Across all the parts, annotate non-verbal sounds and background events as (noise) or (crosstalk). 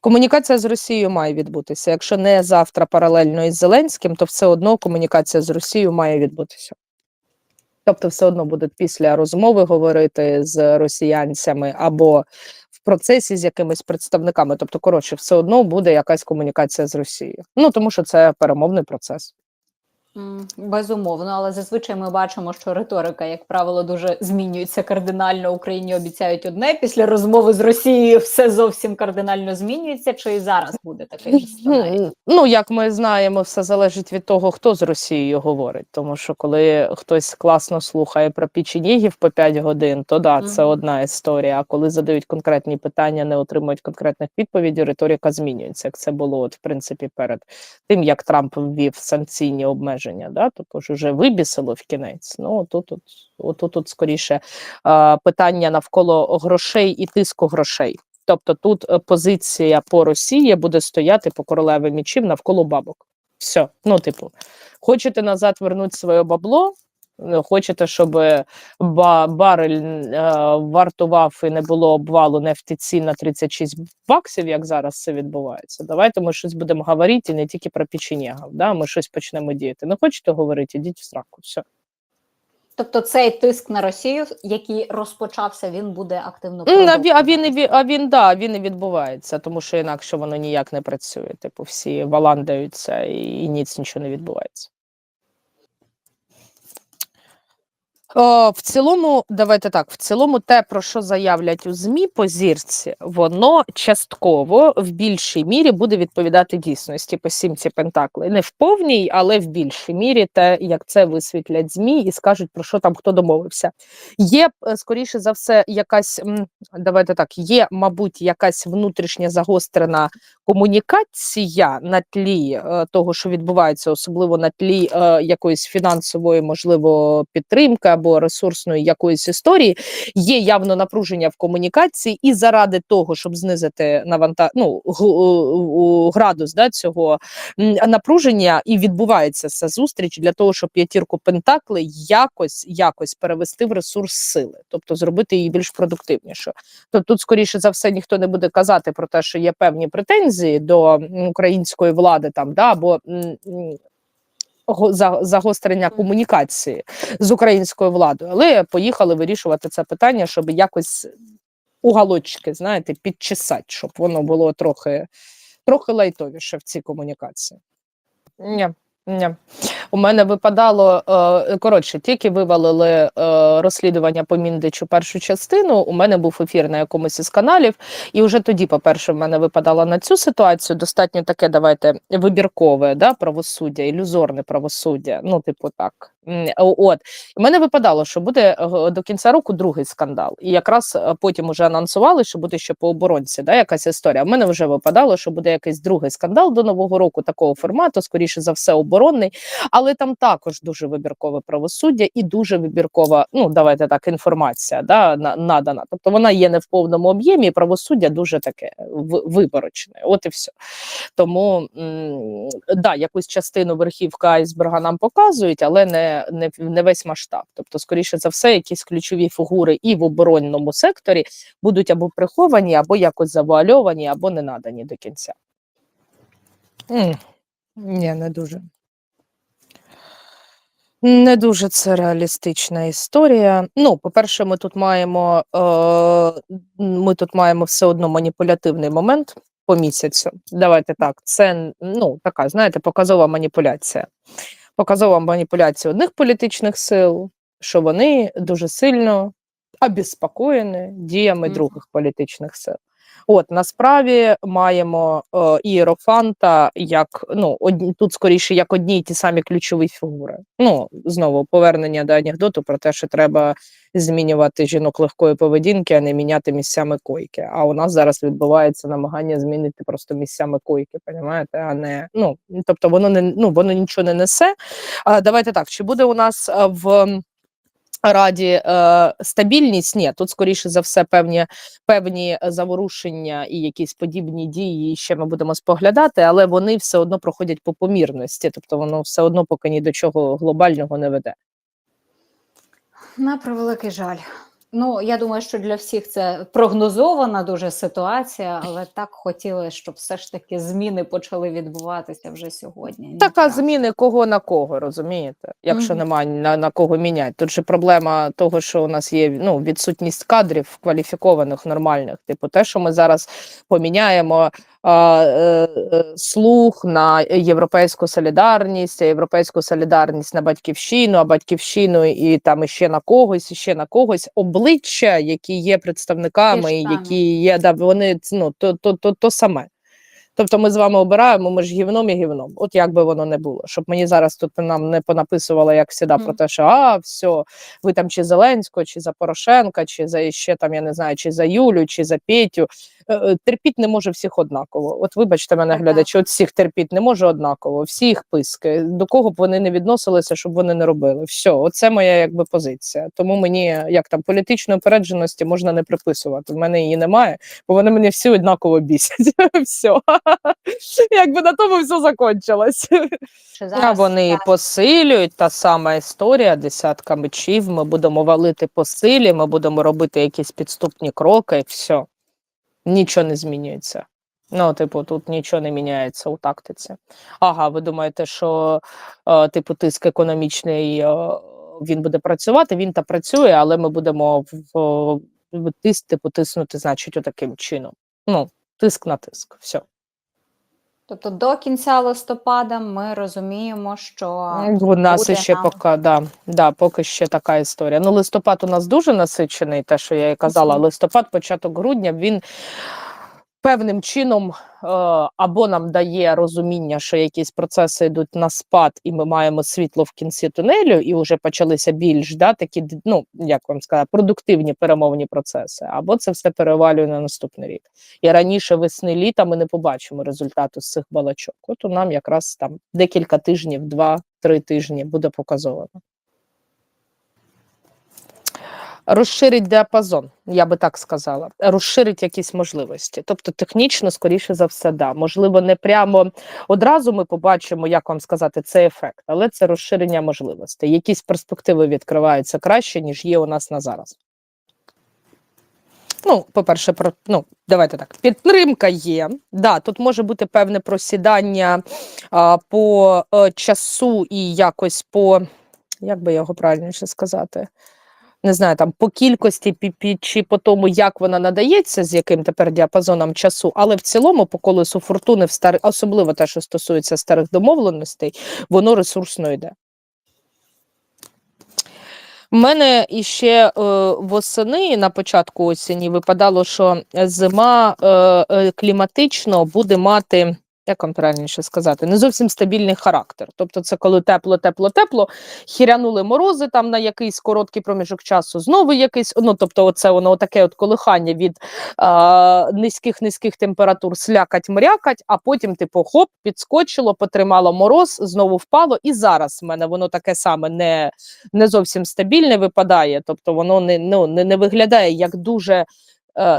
Комунікація з Росією має відбутися. Якщо не завтра паралельно із Зеленським, то все одно комунікація з Росією має відбутися. Тобто, все одно будуть після розмови говорити з росіянцями або в процесі з якимись представниками. Тобто, коротше, все одно буде якась комунікація з Росією. Ну тому що це перемовний процес. Безумовно, але зазвичай ми бачимо, що риторика, як правило, дуже змінюється кардинально. Україні обіцяють одне. Після розмови з Росією все зовсім кардинально змінюється. Чи і зараз буде такий сценарій? Ну, як ми знаємо, все залежить від того, хто з Росією говорить. Тому що коли хтось класно слухає про печенігів по 5 годин, то да, це Мгм. одна історія. А коли задають конкретні питання, не отримують конкретних відповідей, риторика змінюється. Як це було, от, в принципі, перед тим, як Трамп ввів санкційні обмеження, да, тобто вже вибісило в кінець. Ну, тут, от, от, скоріше питання навколо грошей і тиску грошей. Тобто тут е, позиція по Росії буде стояти по королеві мічів навколо бабок. Все, ну, типу, хочете назад вернути своє бабло, хочете, щоб барель е, вартував і не було обвалу нефтеці на 36 баксів, як зараз це відбувається. Давайте ми щось будемо говорити і не тільки про печенєгів, да? ми щось почнемо діяти. Не хочете говорити, ідіть в сраку. Все. Тобто цей тиск на Росію, який розпочався, він буде активно М, А він, а він, да, він і відбувається, тому що інакше воно ніяк не працює. Типу, всі валандаються і ніц нічого не відбувається. О, в цілому, давайте так, в цілому, те, про що заявлять у ЗМІ по зірці, воно частково в більшій мірі буде відповідати дійсності по сімці Пентакли. Не в повній, але в більшій мірі, те, як це висвітлять ЗМІ і скажуть, про що там хто домовився. Є, е, скоріше за все, якась, давайте так, є, мабуть, якась внутрішня загострена комунікація на тлі е, того, що відбувається, особливо на тлі е, якоїсь фінансової, можливо, підтримки або ресурсної якоїсь історії, є явно напруження в комунікації, і заради того, щоб знизити наванта... ну, у- градус да, цього напруження, і відбувається ця зустріч для того, щоб п'ятірку Пентакли якось якось перевести в ресурс сили, тобто зробити її більш продуктивнішою. Тобто тут, скоріше за все, ніхто не буде казати про те, що є певні претензії до української влади там, да, або загострення комунікації з українською владою, але поїхали вирішувати це питання, щоб якось уголочки, знаєте, підчесати, щоб воно було трохи, трохи лайтовіше в цій комунікації. Ні, ні. У мене випадало е, коротше, тільки вивалили е, розслідування по Міндичу першу частину. У мене був ефір на якомусь із каналів, і вже тоді, по-перше, в мене випадало на цю ситуацію достатньо таке, давайте вибіркове да, правосуддя, ілюзорне правосуддя. Ну, типу, так. От у мене випадало, що буде е, до кінця року другий скандал, і якраз е, потім уже анонсували, що буде ще по оборонці, да, якась історія. У мене вже випадало, що буде якийсь другий скандал до нового року такого формату, скоріше за все, оборонний, але там також дуже вибіркове правосуддя і дуже вибіркова, ну давайте так, інформація да, на- надана. Тобто вона є не в повному об'ємі, і правосуддя дуже таке виборочне. От і все. Тому м, да, якусь частину верхівка айсберга нам показують, але не, не, не весь масштаб. Тобто, скоріше за все, якісь ключові фігури і в оборонному секторі будуть або приховані, або якось завуальовані, або не надані до кінця. Ні, не дуже. Не дуже це реалістична історія. Ну, по-перше, ми тут маємо е, ми тут маємо все одно маніпулятивний момент по місяцю. Давайте так. Це ну така, знаєте, показова маніпуляція. Показова маніпуляція одних політичних сил, що вони дуже сильно обеспокоєні діями Мгм. других політичних сил. От насправді маємо е, ієрофанта як ну одні тут скоріше як одні й ті самі ключові фігури. Ну знову повернення до анекдоту про те, що треба змінювати жінок легкої поведінки, а не міняти місцями койки. А у нас зараз відбувається намагання змінити просто місцями койки, понімаєте? А не ну тобто воно не ну воно нічого не несе. А, давайте так. Чи буде у нас в Раді е, стабільність, ні, тут скоріше за все певні певні заворушення і якісь подібні дії ще ми будемо споглядати, але вони все одно проходять по помірності, тобто воно все одно поки ні до чого глобального не веде. На превеликий жаль. Ну, я думаю, що для всіх це прогнозована дуже ситуація, але (laughs) так хотіли, щоб все ж таки зміни почали відбуватися вже сьогодні. Така Ніяк. зміни кого на кого, розумієте? Якщо Мгм. немає на, на кого міняти. Тут же проблема того, що у нас є ну, відсутність кадрів кваліфікованих, нормальних. Типу, те, що ми зараз поміняємо е, е, слух на європейську солідарність, а європейську солідарність на батьківщину, а батьківщину і там іще на когось, і ще на когось. Обличчя, які є представниками, які є, да, вони ну, то, то, то, то саме. Тобто ми з вами обираємо, ми ж гівном і гівном. От як би воно не було. Щоб мені зараз тут нам не понаписувало, як завжди, про те, що а, все, ви там чи Зеленського, чи за Порошенка, чи за ще там, я не знаю, чи за Юлю, чи за Петю. Е, е, Терпіть не може всіх однаково. От вибачте мене, глядачі, от всіх терпіть не може однаково, всі їх писки. До кого б вони не відносилися, щоб вони не робили. Все, оце моя якби позиція. Тому мені як там політичної опередженості можна не приписувати. В мене її немає, бо вони мене всі однаково бісять. (laughs) Все. (laughs) Якби на тому все закончилось. Зараз вони так, посилюють та сама історія, десятка мечів. Ми будемо валити по силі, ми будемо робити якісь підступні кроки, і все. Нічого не змінюється. Ну, типу, тут нічого не міняється у тактиці. Ага, ви думаєте, що е, типу тиск економічний е, він буде працювати? Він та працює, але ми будемо в, в тиск, типу, тиснути, значить, отаким чином. Ну, тиск на тиск. Все. Тобто до кінця листопада ми розуміємо, що У нас буде ще нам- поки, да, да, поки ще така історія. Ну, листопад у нас дуже насичений, те, що я і казала. Листопад, початок грудня, він певним чином е, або нам дає розуміння, що якісь процеси йдуть на спад, і ми маємо світло в кінці тунелю, і вже почалися більш да, такі, ну як вам сказати, продуктивні перемовні процеси, або це все перевалює на наступний рік. І раніше весни літа ми не побачимо результату з цих балачок. От у нам якраз там декілька тижнів, два-три тижні буде показовано. Розширить діапазон, я би так сказала, розширить якісь можливості. Тобто, технічно, скоріше за все, да. Можливо, не прямо одразу ми побачимо, як вам сказати, цей ефект, але це розширення можливостей. Якісь перспективи відкриваються краще, ніж є у нас на зараз. Ну, по-перше, про ну, давайте так. Підтримка є. Да, тут може бути певне просідання а, по е, часу і якось по, як би його правильніше сказати, не знаю, там по кількості чи по тому, як вона надається, з яким тепер діапазоном часу, але в цілому по колесу фортуни, в стар... особливо те, що стосується старих домовленостей, воно ресурсно йде. У мене іще е, восени на початку осені випадало, що зима е, е, кліматично буде мати, як вам правильніше сказати, не зовсім стабільний характер. Тобто, це коли тепло, тепло, тепло, хірянули морози там на якийсь короткий проміжок часу, знову якийсь, ну тобто, оце воно таке от колихання від е, низьких низьких температур, слякать, мрякать, а потім, типу, хоп, підскочило, потримало мороз, знову впало. І зараз в мене воно таке саме не не зовсім стабільне випадає, тобто воно не, ну, не, не виглядає як дуже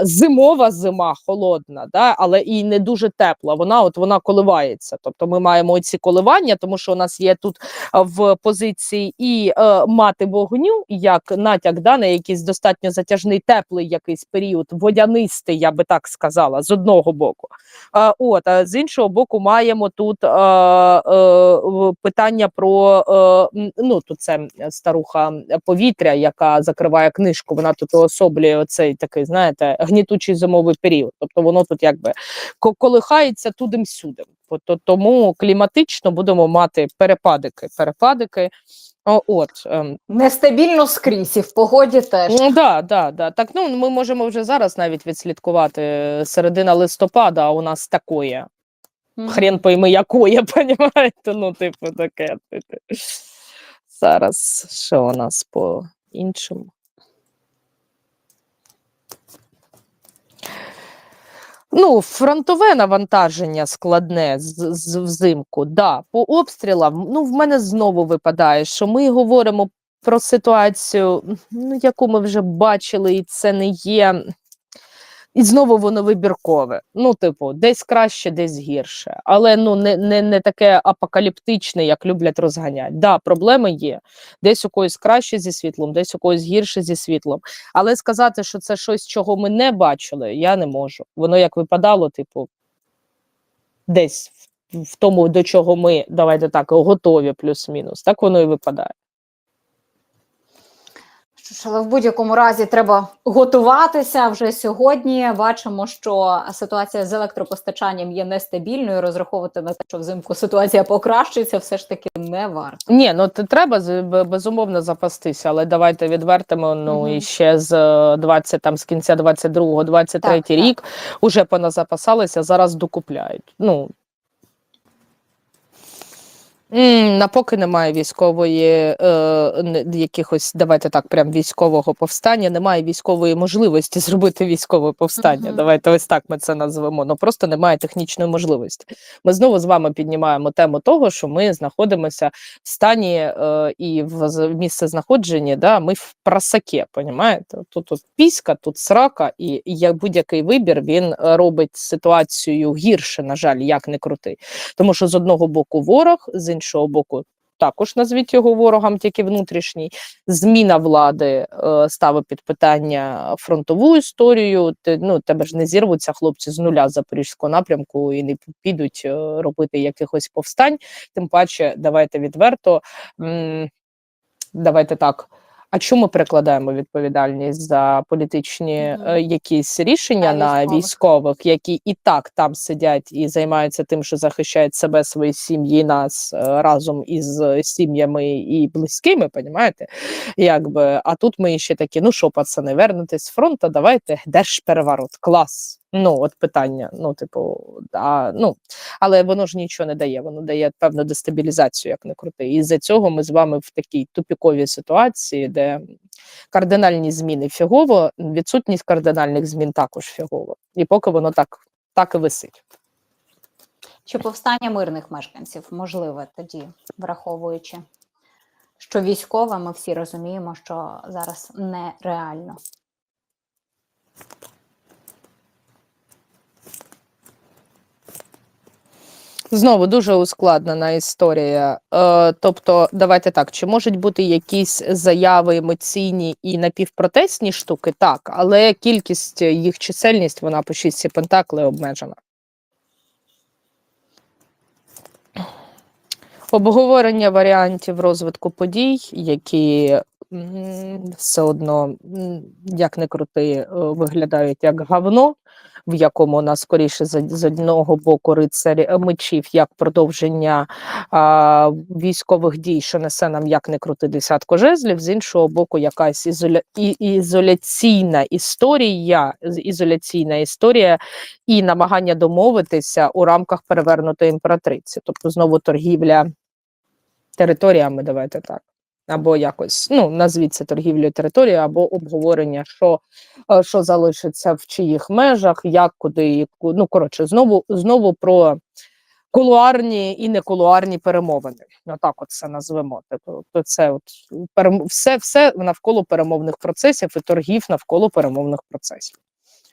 зимова зима, холодна, да? але і не дуже тепла. Вона от вона коливається. Тобто ми маємо ці коливання, тому що у нас є тут е, в позиції і е, мати вогню, як натяк да, на якийсь достатньо затяжний теплий якийсь період, водянистий, я би так сказала, з одного боку. Е, от, а з іншого боку, маємо тут е, е, питання про е, ну тут це старуха повітря, яка закриває книжку. Вона тут уособлює оцей такий, знаєте, гнітучий зимовий період. Тобто воно тут якби колихається тудим-сюдим. Тому кліматично будемо мати перепадики. Перепадики. О, от ем, нестабільно скрізь і в погоді теж. Ну, да, да, да. Так, ну ми можемо вже зараз навіть відслідкувати е, середина листопада, а у нас такое. Мгм. Хрен пойми, якое, (laughs) понімаєте? Ну, типу, таке. Зараз що у нас по іншому? Ну, фронтове навантаження складне з, взимку. Да, по обстрілам, ну, в мене знову випадає, що ми говоримо про ситуацію, ну, яку ми вже бачили, і це не є. І знову воно вибіркове. Ну, типу, десь краще, десь гірше. Але ну не, не, не таке апокаліптичне, як люблять розганяти. Да, проблеми є. Десь у когось краще зі світлом, десь у когось гірше зі світлом. Але сказати, що це щось, чого ми не бачили, я не можу. Воно як випадало, типу, десь в, тому, до чого ми, давайте так, готові, плюс-мінус. Так воно і випадає. Але в будь-якому разі треба готуватися вже сьогодні. Бачимо, що ситуація з електропостачанням є нестабільною. Розраховувати на те, що взимку ситуація покращиться, все ж таки не варто. Ні, ну треба безумовно запастися, але давайте відвертимо. Ну Мгм. і ще з е, 20, там з кінця 22-го, 23 Так, так. рік уже поназапасалися, зараз докупляють. Ну на поки немає військової е, якихось, давайте так, прям військового повстання. Немає військової можливості (laughs) зробити військове повстання. Мгм. Давайте ось так ми це назвемо. Ну просто немає технічної можливості. Ми знову з вами піднімаємо тему того, що ми знаходимося в стані е, і в місце знаходження, да, ми в просаке, понімаєте? Тут, тут піська, тут срака, і, як будь-який вибір він робить ситуацію гірше, на жаль, як не крути. Тому що з одного боку ворог, з іншого боку. Також назвіть його ворогом, тільки внутрішній. Зміна влади е, ставить під питання фронтову історію. Ти, ну, тебе ж не зірвуться хлопці з нуля з запорізького напрямку і не підуть е, робити якихось повстань. Тим паче, давайте відверто. м, Давайте так. А чому ми перекладаємо відповідальність за політичні е, якісь рішення На на військових. військових, які і так там сидять і займаються тим, що захищають себе, свої сім'ї, нас е, разом із е, сім'ями і близькими, понімаєте? Якби, а тут ми ще такі: ну що, пацани, вернетесь з фронту, давайте держпереворот, клас. Ну, от питання. Ну, типу, а, ну, але воно ж нічого не дає, воно дає певну дестабілізацію, як не крути. І з-за цього ми з вами в такій тупіковій ситуації, де кардинальні зміни фігово, відсутність кардинальних змін також фігово. І поки воно так, так і висить. Чи повстання мирних мешканців можливе тоді, враховуючи, що військове, ми всі розуміємо, що зараз нереально. Знову дуже ускладнена історія. Е, тобто, давайте так: чи можуть бути якісь заяви емоційні і напівпротестні штуки? Так, але кількість їх чисельність, вона по шістці пентакли обмежена. Обговорення варіантів розвитку подій, які все одно, як не крути, е, виглядають як говно, в якому нас скоріше з, одного боку рицарі мечів як продовження а, військових дій, що несе нам як не крути десятку жезлів, з іншого боку, якась ізоля... ізоляційна історія, ізоляційна історія і намагання домовитися у рамках перевернутої імператриці, тобто знову торгівля територіями, давайте так. Або якось, ну, назвіть це торгівлею територією, або обговорення, що, е, що залишиться в чиїх межах, як, куди, і ну, коротше, знову, знову про кулуарні і некулуарні перемовини. Отак от це назвемо. Типу, то це от все, все навколо перемовних процесів і торгів навколо перемовних процесів.